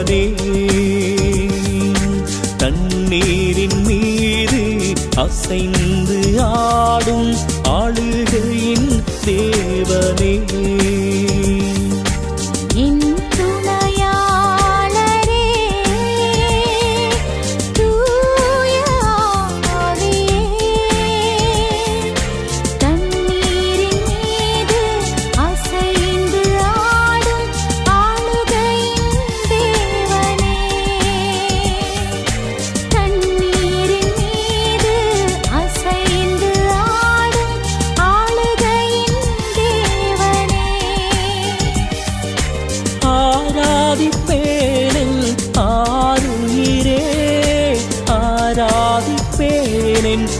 தேவனே தண்ணீரின் மீது அசைந்து ஆடும் ஆளுகையின் தேவனே. in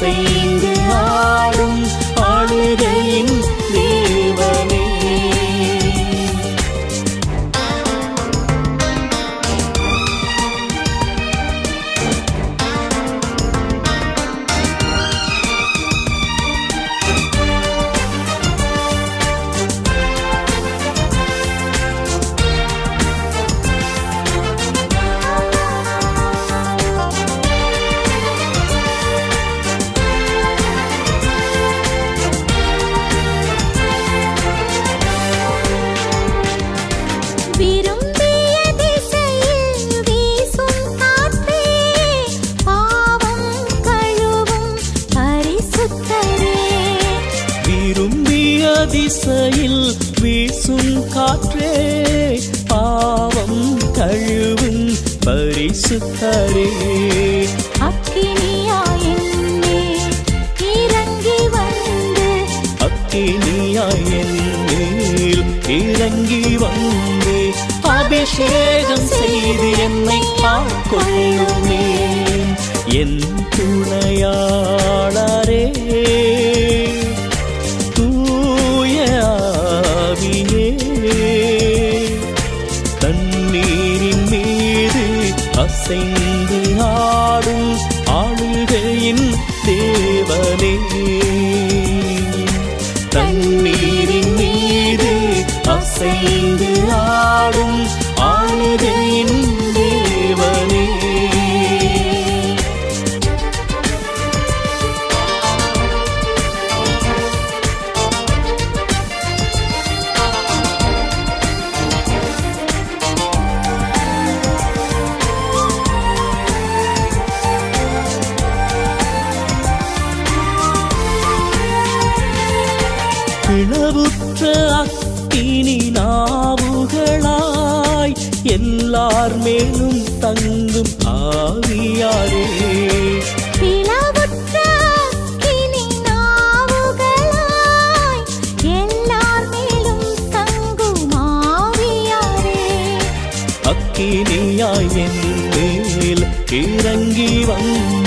see. வீசும் காற்றே பாவம் கழுவும் பரிசுத்தரே. அக்கினியாய் இறங்கி வந்து அக்கினியாய் என்னேல் இறங்கி வந்து அபிஷேகம் செய்து என்னை பார்க்கொள்ளுமே என் துணையாளரே. பிளவுற்ற அக்கினி நாவுகளாய் எல்லார் மேலும் தங்கும் ஆவியாரே. அக்கினியாய் என் மேல் இறங்கி வந்த